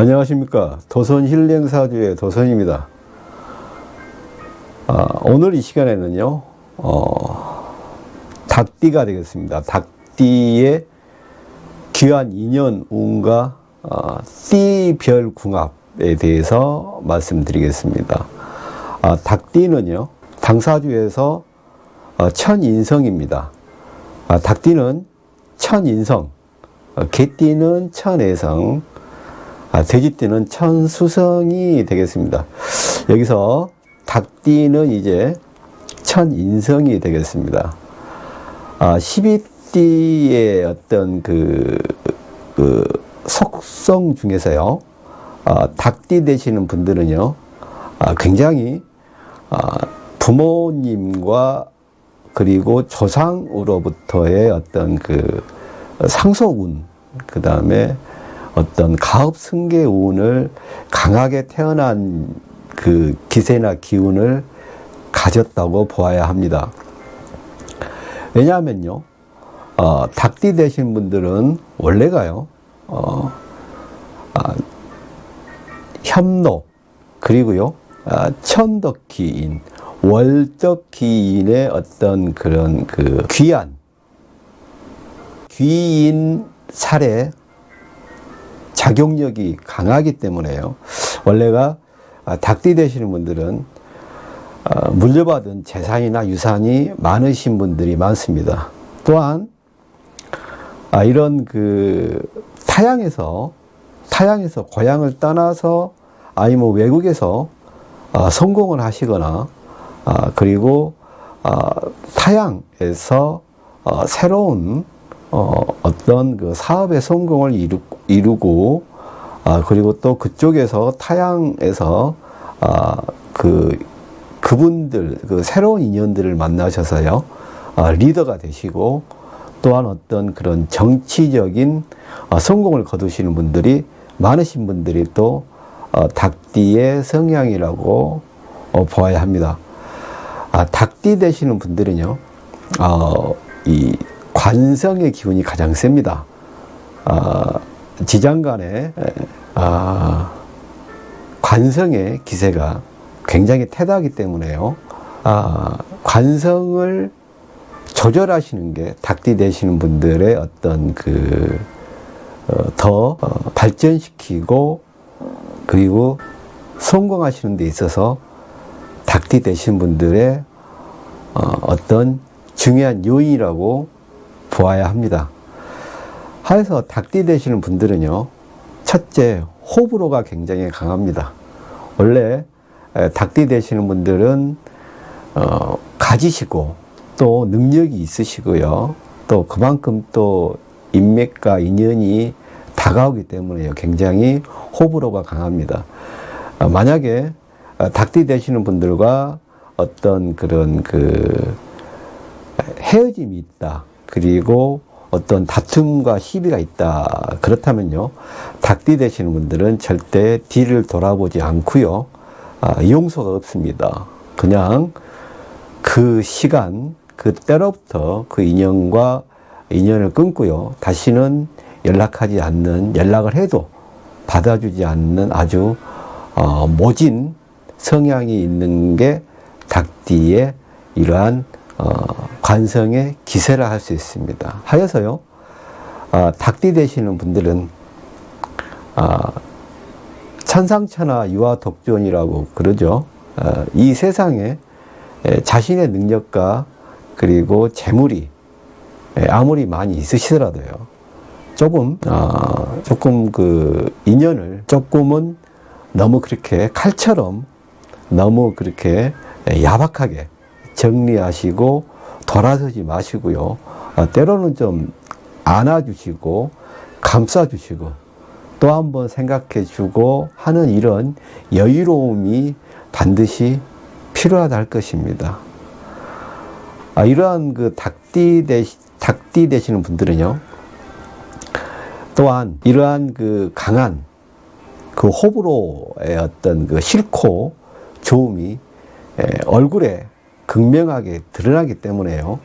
안녕하십니까. 도선 힐링사주의 도선입니다. 아, 오늘 이 시간에는요, 어, 닭띠가 되겠습니다. 닭띠의 귀한 인연 운과 어, 띠별 궁합에 대해서 말씀드리겠습니다. 아, 닭띠는요, 당사주에서 어, 천인성입니다. 아, 닭띠는 천인성, 어, 개띠는 천애성, 아, 돼지띠는 천수성이 되겠습니다. 여기서 닭띠는 이제 천인성이 되겠습니다. 아, 12띠의 어떤 그, 그 속성 중에서요, 아, 닭띠 되시는 분들은요, 아, 굉장히 아, 부모님과 그리고 조상으로부터의 어떤 그 상속운, 그 다음에 어떤 가업 승계 운을 강하게 태어난 그 기세나 기운을 가졌다고 보아야 합니다. 왜냐하면요, 어, 닭띠 되신 분들은 원래가요, 어, 아, 협록, 그리고요, 아, 천덕기인, 월덕기인의 어떤 그런 그 귀한, 귀인 살에 작용력이 강하기 때문에요. 원래가 아, 닭띠 되시는 분들은 어, 물려받은 재산이나 유산이 많으신 분들이 많습니다. 또한 아, 이런 그 타양에서 타양에서 고향을 떠나서 아니면 외국에서 아, 성공을 하시거나 아, 그리고 아, 타양에서 어, 새로운 어, 어떤 그 사업의 성공을 이루, 이루고 아, 그리고 또 그쪽에서 타양에서 아, 그 그분들 그 새로운 인연들을 만나셔서요 아, 리더가 되시고 또한 어떤 그런 정치적인 어, 성공을 거두시는 분들이 많으신 분들이 또 어, 닭띠의 성향이라고 어, 보아야 합니다. 아, 닭띠 되시는 분들은요, 어, 이 관성의 기운이 가장 셉니다. 아, 지장간에 아, 관성의 기세가 굉장히 태다하기 때문에요. 아, 관성을 조절하시는 게 닭띠 되시는 분들의 어떤 그, 어, 더 어, 발전시키고 그리고 성공하시는 데 있어서 닭띠 되신 분들의 어, 어떤 중요한 요인이라고 보아야 합니다. 하여서 닭띠 되시는 분들은요, 첫째, 호불호가 굉장히 강합니다. 원래 에, 닭띠 되시는 분들은 어, 가지시고 또 능력이 있으시고요. 또 그만큼 또 인맥과 인연이 다가오기 때문에요. 굉장히 호불호가 강합니다. 어, 만약에 어, 닭띠 되시는 분들과 어떤 그런 그 헤어짐이 있다. 그리고 어떤 다툼과 시비가 있다. 그렇다면요. 닭띠 되시는 분들은 절대 뒤를 돌아보지 않고요. 아, 용서가 없습니다. 그냥 그 시간, 그 때로부터 그 인연과 인연을 끊고요. 다시는 연락하지 않는, 연락을 해도 받아주지 않는 아주 어, 모진 성향이 있는 게 닭띠의 이러한 어, 관성의 기세라 할 수 있습니다. 하여서요, 어, 닭띠 되시는 분들은 어, 천상천하 유아 독존이라고 그러죠. 어, 이 세상에 에, 자신의 능력과 그리고 재물이 에, 아무리 많이 있으시더라도요. 조금 어, 조금 그 인연을 조금은 너무 그렇게 칼처럼 너무 그렇게 야박하게 정리하시고 돌아서지 마시고요. 어, 때로는 좀 안아주시고 감싸주시고 또 한 번 생각해 주고 하는 이런 여유로움이 반드시 필요하다 할 것입니다. 아, 이러한 그 닭띠 되, 닭띠 되시는 분들은요, 또한 이러한 그 강한 그 호불호의 어떤 그 싫고 좋음이 에, 얼굴에 극명하게 드러나기 때문에요.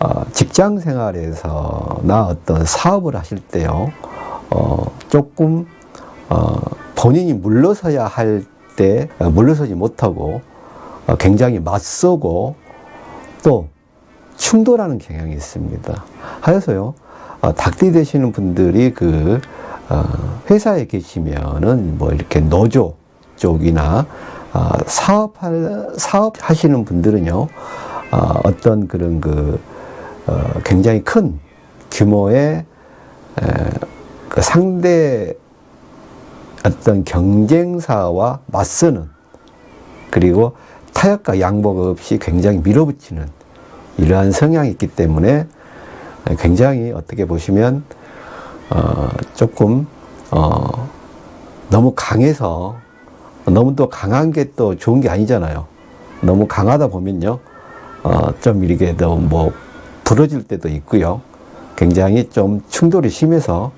어, 직장 생활에서나 어떤 사업을 하실 때요, 어, 조금 어, 본인이 물러서야 할 때 어, 물러서지 못하고 어, 굉장히 맞서고 또 충돌하는 경향이 있습니다. 하여서요, 어, 닭띠 되시는 분들이 그 어, 회사에 계시면은 뭐 이렇게 노조 쪽이나 어, 사업할 사업하시는 분들은요, 어, 어떤 그런 그 어, 굉장히 큰 규모의 에, 그 상대 어떤 경쟁사와 맞서는 그리고 타협과 양보가 없이 굉장히 밀어붙이는 이러한 성향이 있기 때문에 굉장히 어떻게 보시면 어, 조금 어, 너무 강해서 너무 또 강한 게 또 좋은 게 아니잖아요. 너무 강하다 보면요, 어, 좀 이렇게 뭐 부러질 때도 있고요. 굉장히 좀 충돌이 심해서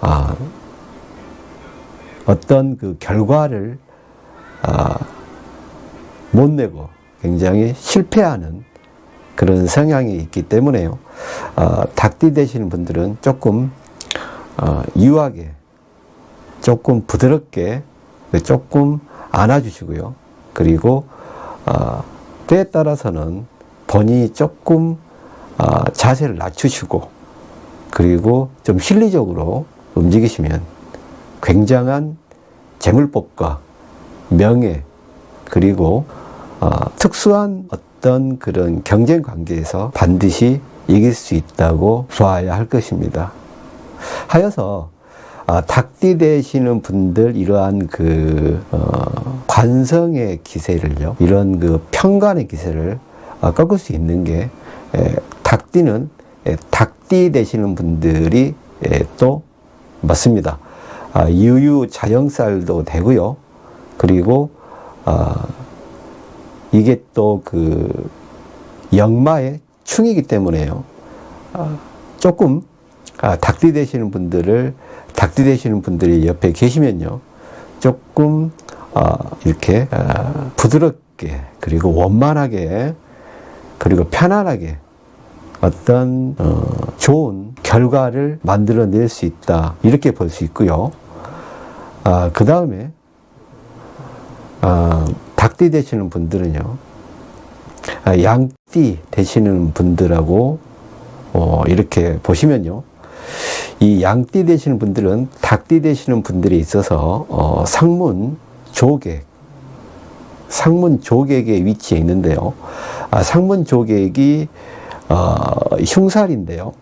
아, 어떤 그 결과를 아, 못 내고 굉장히 실패하는 그런 성향이 있기 때문에요. 어, 닭띠 되시는 분들은 조금 어, 유하게, 조금 부드럽게, 조금 안아주시고요. 그리고 어, 때에 따라서는 본인이 조금 어, 자세를 낮추시고, 그리고 좀 실리적으로 움직이시면 굉장한 재물법과 명예, 그리고 어, 특수한 어떤 그런 경쟁 관계에서 반드시 이길 수 있다고 봐야 할 것입니다. 하여서 아, 닭띠 되시는 분들 이러한 그 어, 관성의 기세를요, 이런 그 편간의 기세를 아, 꺾을 수 있는 게 에, 닭띠는 에, 닭띠 되시는 분들이 에, 또 맞습니다. 아, 유유 자영살도 되고요. 그리고 아, 이게 또 그 역마의 충이기 때문에요. 아, 조금 아, 닭띠 되시는 분들을 닭띠 되시는 분들이 옆에 계시면요, 조금 아, 이렇게 아, 부드럽게 그리고 원만하게 그리고 편안하게 어떤 어, 좋은 결과를 만들어낼 수 있다. 이렇게 볼 수 있고요. 아, 그 다음에 아, 닭띠 되시는 분들은요, 아, 양띠 되시는 분들하고 어, 이렇게 보시면요, 이 양띠 되시는 분들은 닭띠 되시는 분들이 있어서 어, 상문 조객, 상문 조객의 위치에 있는데요. 아, 상문 조객이 어, 흉살인데요.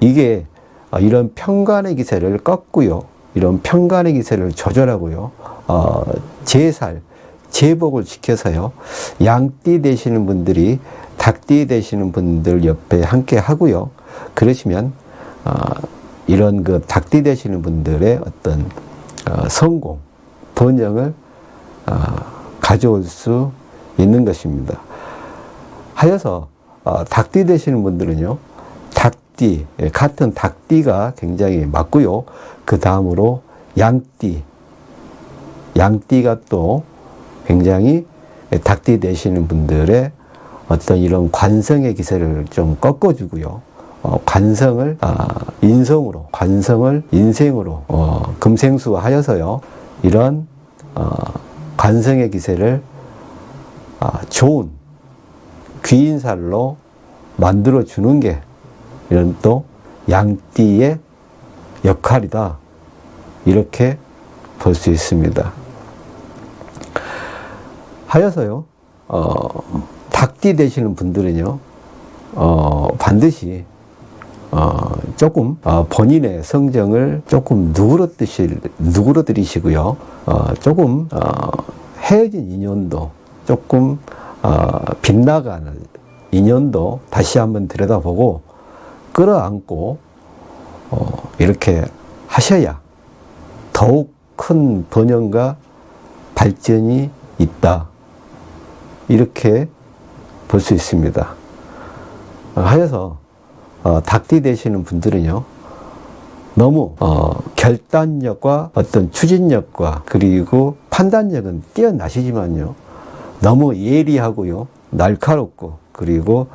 이게 어, 이런 평간의 기세를 꺾고요. 이런 평간의 기세를 조절하고요. 어, 제살, 제복을 지켜서요. 양띠 되시는 분들이 닭띠 되시는 분들 옆에 함께 하고요. 그러시면 어, 이런 그 닭띠 되시는 분들의 어떤 어, 성공, 번영을 어, 가져올 수 있는 것입니다. 하여서 어, 닭띠 되시는 분들은요, 닭띠 예, 같은 닭띠가 굉장히 맞고요. 그 다음으로 양띠, 양띠가 또 굉장히 닭띠 되시는 분들의 어떤 이런 관성의 기세를 좀 꺾어주고요. 어, 관성을 아, 인성으로, 관성을 인생으로 어, 금생수하여서요. 이런 어, 관성의 기세를 아, 좋은 귀인살로 만들어 주는 게 이런 또 양띠의 역할이다. 이렇게 볼 수 있습니다. 하여서요, 어, 닭띠 되시는 분들은요, 어, 반드시, 어, 조금, 어, 본인의 성정을 조금 누그러뜨시, 누그러뜨리시고요, 어, 조금, 어, 헤어진 인연도 조금, 어, 빗나가는 인연도 다시 한번 들여다보고, 끌어안고, 어, 이렇게 하셔야 더욱 큰 번영과 발전이 있다. 이렇게 볼 수 있습니다. 어, 하여서 어, 닭띠 되시는 분들은요 너무 어, 결단력과 어떤 추진력과 그리고 판단력은 뛰어나시지만요 너무 예리하고요 날카롭고 그리고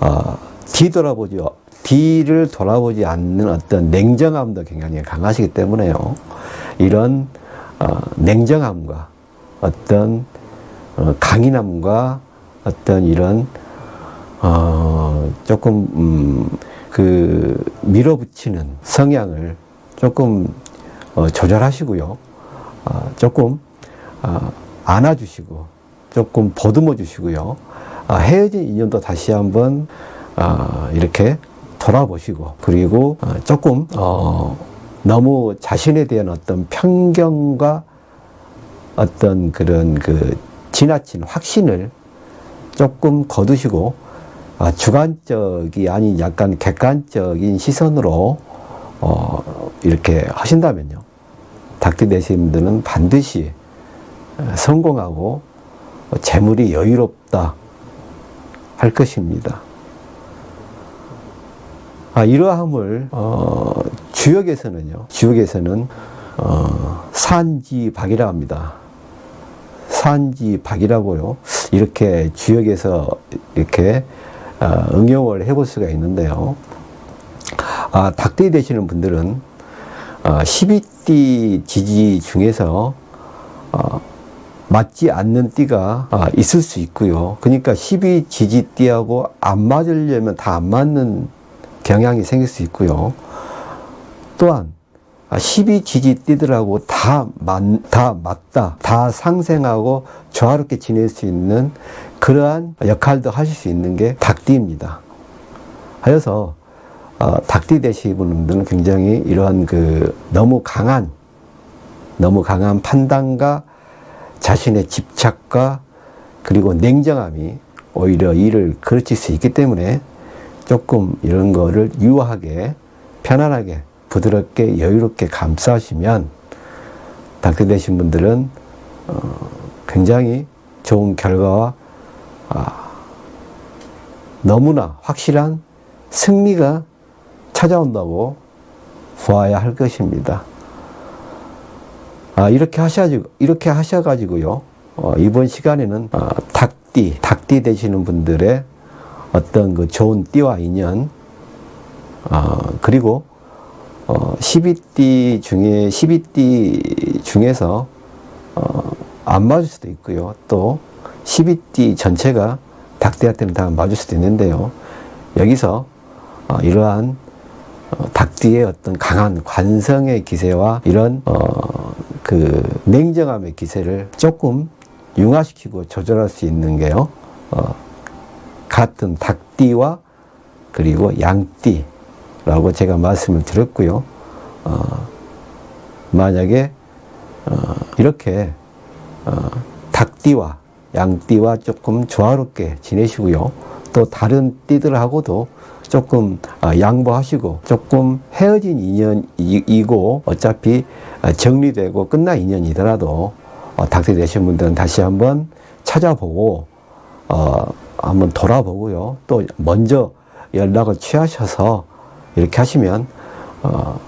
어, 뒤돌아보지 뒤를 돌아보지 않는 어떤 냉정함도 굉장히 강하시기 때문에요. 이런 어, 냉정함과 어떤 어, 강인함과 어떤 이런 어, 조금 음, 그 밀어붙이는 성향을 조금 어, 조절하시고요. 어, 조금 어, 안아주시고 조금 보듬어 주시고요. 아, 헤어진 인연도 다시 한번 아, 이렇게 돌아보시고 그리고 어, 조금 어, 너무 자신에 대한 어떤 편견과 어떤 그런 그 지나친 확신을 조금 거두시고 아, 주관적이 아닌 약간 객관적인 시선으로 어, 이렇게 하신다면요. 되신 분들은 반드시 어, 성공하고 재물이 여유롭다 할 것입니다. 아, 이러함을 어, 주역에서는요. 주역에서는 어, 산지박이라 합니다. 산지박이라고요. 이렇게 주역에서 이렇게 어, 응용을 해볼 수가 있는데요. 아, 닭띠 되시는 분들은 어, 12띠 지지 중에서 어, 맞지 않는 띠가 아, 있을 수 있고요. 그러니까 12 지지 띠하고 안 맞으려면 다 안 맞는 경향이 생길 수 있고요. 또한 12 지지 띠들하고 다, 맞, 다 맞다, 다 상생하고 조화롭게 지낼 수 있는 그러한 역할도 하실 수 있는 게 닭띠입니다. 하여서 어, 닭띠 되시는 분들은 굉장히 이러한 그 너무 강한 너무 강한 판단과 자신의 집착과 그리고 냉정함이 오히려 일을 그르칠 수 있기 때문에 조금 이런 거를 유하게 편안하게 부드럽게 여유롭게 감싸시면 닭띠 되신 분들은 어, 굉장히 좋은 결과와 아, 너무나 확실한 승리가 찾아온다고 보아야 할 것입니다. 아, 이렇게 하셔가지고, 이렇게 하셔가지고요. 어, 이번 시간에는 어, 닭띠, 닭띠 되시는 분들의 어떤 그 좋은 띠와 인연, 어, 그리고 어, 12띠 중에 12띠 중에서 어, 안 맞을 수도 있고요. 또 12띠 전체가 닭띠한테는 다 맞을 수도 있는데요. 여기서 어, 이러한 어, 닭띠의 어떤 강한 관성의 기세와 이런 어, 그 냉정함의 기세를 조금 융화시키고 조절할 수 있는 게요. 어, 같은 닭띠와 그리고 양띠라고 제가 말씀을 드렸고요. 어, 만약에 어, 이렇게 어, 닭띠와 양띠와 조금 조화롭게 지내시고요. 또 다른 띠들하고도 조금 어, 양보하시고 조금 헤어진 인연이고 어차피 어, 정리되고 끝난 인연이더라도 어, 닭띠 되신 분들은 다시 한번 찾아보고 어, 한번 돌아보고요. 또 먼저 연락을 취하셔서 이렇게 하시면 어,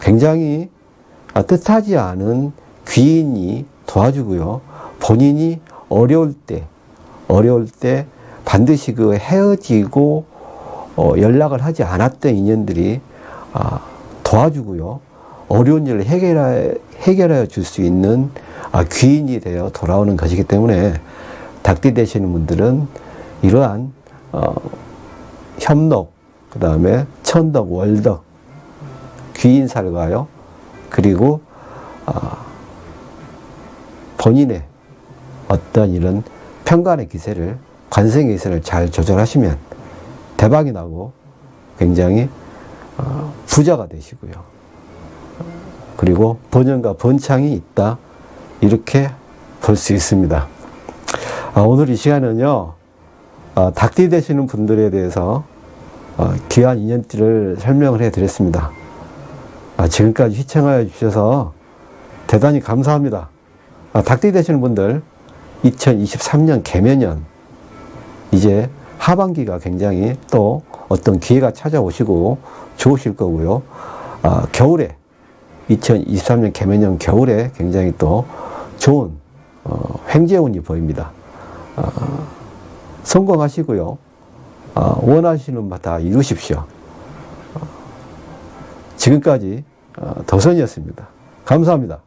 굉장히 아, 뜻하지 않은 귀인이 도와주고요. 본인이 어려울 때, 어려울 때 반드시 그 헤어지고 어, 연락을 하지 않았던 인연들이 아, 도와주고요. 어려운 일을 해결해, 해결해 줄수 있는 아, 귀인이 되어 돌아오는 것이기 때문에 닭띠 되시는 분들은 이러한 어, 협록, 그 다음에 천덕, 월덕, 귀인살과요. 그리고 어, 본인의 어떤 이런 평간의 기세를 관성의 기세를 잘 조절하시면 대박이 나고 굉장히 어, 부자가 되시고요. 그리고 번영과 번창이 있다 이렇게 볼 수 있습니다. 아, 오늘 이 시간은요 어, 닭띠 되시는 분들에 대해서 어, 귀한 인연띠를 설명을 해드렸습니다. 아, 지금까지 시청하여 주셔서 대단히 감사합니다. 아, 닭띠 되시는 분들 2023년 개면년 이제 하반기가 굉장히 또 어떤 기회가 찾아오시고 좋으실 거고요. 아, 겨울에 2023년 개면년 겨울에 굉장히 또 좋은 어, 횡재운이 보입니다. 아, 성공하시고요. 아, 원하시는 바 다 이루십시오. 어, 지금까지 어, 도선이었습니다. 감사합니다.